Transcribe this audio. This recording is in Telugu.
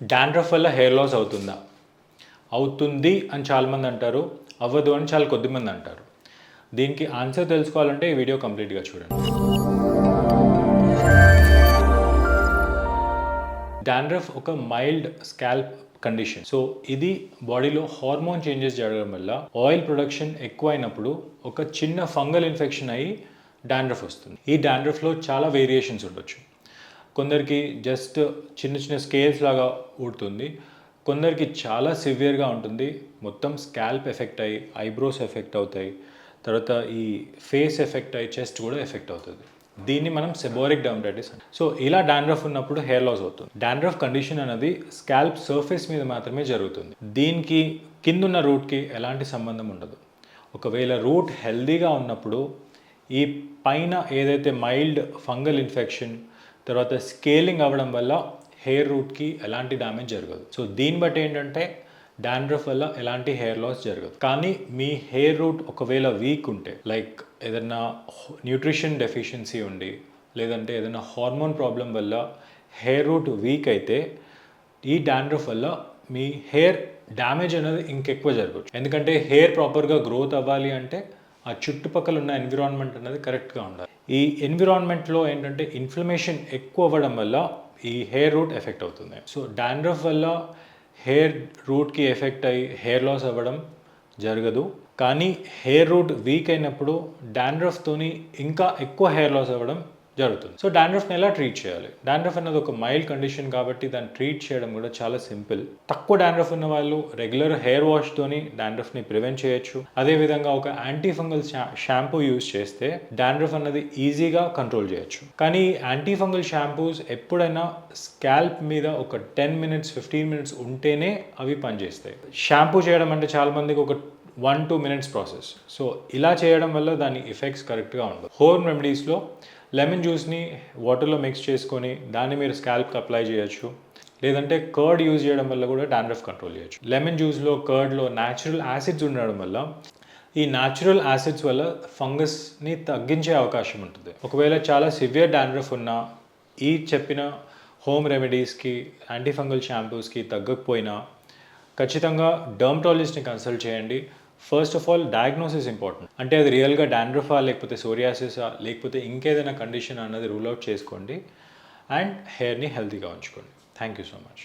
డాండ్రఫ్ వల్ల హెయిర్ లాస్ అవుతుందా? అవుతుంది అని చాలామంది అంటారు అవ్వదు అని చాలా కొద్దిమంది అంటారు. దీనికి ఆన్సర్ తెలుసుకోవాలంటే ఈ వీడియో కంప్లీట్గా చూడండి. డాండ్రఫ్ ఒక మైల్డ్ స్కాల్ప్ కండిషన్. సో ఇది బాడీలో హార్మోన్ చేంజెస్ జరగడం వల్ల ఆయిల్ ప్రొడక్షన్ ఎక్కువైనప్పుడు ఒక చిన్న ఫంగల్ ఇన్ఫెక్షన్ అయ్యి డాండ్రఫ్ వస్తుంది. ఈ డాండ్రఫ్లో చాలా వేరియేషన్స్ ఉండొచ్చు. కొందరికి జస్ట్ చిన్న చిన్న స్కేల్స్ లాగా ఊడుతుంది. కొందరికి చాలా సివియర్గా ఉంటుంది. మొత్తం స్కాల్ప్ ఎఫెక్ట్ అయ్యి ఐబ్రోస్ ఎఫెక్ట్ అవుతాయి. తర్వాత ఈ ఫేస్ ఎఫెక్ట్ అయ్యి చెస్ట్ కూడా ఎఫెక్ట్ అవుతుంది. దీన్ని మనం సెబోరిక్ డర్మటైటిస్ సో ఇలా డాండ్రఫ్ ఉన్నప్పుడు హెయిర్ లాస్ అవుతుంది. డాండ్రఫ్ కండిషన్ అనేది స్కాల్ప్ సర్ఫేస్ మీద మాత్రమే జరుగుతుంది. దీనికి కిందున్న రూట్కి ఎలాంటి సంబంధం ఉండదు. ఒకవేళ రూట్ హెల్దీగా ఉన్నప్పుడు ఈ పైన ఏదైతే మైల్డ్ ఫంగల్ ఇన్ఫెక్షన్ తర్వాత స్కేలింగ్ అవ్వడం వల్ల హెయిర్ రూట్కి ఎలాంటి డ్యామేజ్ జరగదు. సో దీన్ని బట్టి ఏంటంటే డాండ్రఫ్ వల్ల ఎలాంటి హెయిర్ లాస్ జరగదు. కానీ మీ హెయిర్ రూట్ ఒకవేళ వీక్ ఉంటే లైక్ ఏదైనా న్యూట్రిషన్ డెఫిషియన్సీ ఉండి లేదంటే ఏదైనా హార్మోన్ ప్రాబ్లం వల్ల హెయిర్ రూట్ వీక్ అయితే ఈ డాండ్రఫ్ వల్ల మీ హెయిర్ డ్యామేజ్ అనేది ఇంకెక్కువ జరగచ్చు ఎందుకంటే హెయిర్ ప్రాపర్గా గ్రోత్ అవ్వాలి అంటే ఆ చుట్టుపక్కల ఉన్న ఎన్విరాన్మెంట్ అనేది కరెక్ట్గా ఉండాలి. ఈ ఎన్విరాన్మెంట్లో ఏంటంటే ఇన్ఫ్లమేషన్ ఎక్కువ అవ్వడం వల్ల ఈ హెయిర్ రూట్ ఎఫెక్ట్ అవుతుంది. సో డాండ్రఫ్ వల్ల హెయిర్ రూట్కి ఎఫెక్ట్ అయ్యి హెయిర్ లాస్ అవ్వడం జరగదు. కానీ హెయిర్ రూట్ వీక్ అయినప్పుడు డాండ్రఫ్తోని ఇంకా ఎక్కువ హెయిర్ లాస్ అవ్వడం జరుగుతుంది. సో డాండ్రఫ్ని ఎలా ట్రీట్ చేయాలి? డాండ్రఫ్ అనేది ఒక మైల్డ్ కండిషన్ కాబట్టి దాన్ని ట్రీట్ చేయడం కూడా చాలా సింపుల్ తక్కువ డాండ్రఫ్ ఉన్న వాళ్ళు రెగ్యులర్ హెయిర్ వాష్తోని డాండ్రఫ్ని ప్రివెంట్ చేయొచ్చు. అదేవిధంగా ఒక యాంటీ ఫంగల్ షాంపూ యూస్ చేస్తే డాండ్రఫ్ అన్నది ఈజీగా కంట్రోల్ చేయొచ్చు. కానీ యాంటీ ఫంగల్ షాంపూస్ ఎప్పుడైనా స్కాల్ప్ మీద ఒక టెన్ మినిట్స్ ఫిఫ్టీన్ మినిట్స్ ఉంటేనే అవి పనిచేస్తాయి. షాంపూ చేయడం అంటే చాలామందికి ఒక one two minutes process so ఇలా చేయడం వల్ల దాని ఎఫెక్ట్స్ కరెక్ట్గా ఉండదు హోమ్ రెమెడీస్లో లెమన్ జ్యూస్ని వాటర్లో మిక్స్ చేసుకొని దాన్ని మీరు స్కాల్ప్కి అప్లై చేయొచ్చు. లేదంటే కర్డ్ యూజ్ చేయడం వల్ల కూడా డాండ్రఫ్ కంట్రోల్ చేయొచ్చు. లెమన్ జ్యూస్లో కర్డ్లో న్యాచురల్ యాసిడ్స్ ఉండడం వల్ల ఈ న్యాచురల్ యాసిడ్స్ వల్ల ఫంగస్ని తగ్గించే అవకాశం ఉంటుంది. ఒకవేళ చాలా సివియర్ డాండ్రఫ్ ఉన్న ఈ చెప్పిన హోమ్ రెమెడీస్కి యాంటీఫంగల్ షాంపూస్కి తగ్గకపోయినా ఖచ్చితంగా డర్మటాలజిస్ట్ని కన్సల్ట్ చేయండి. First of all diagnosis important అంటే అది రియల్గా డాండ్రఫా లేకపోతే సోరియాసిసా లేకపోతే ఇంకేదైనా కండిషన్ అన్నది రూల్ అవుట్ చేసుకోండి. అండ్ హెయిర్ని హెల్తీగా ఉంచుకోండి. Thank you so much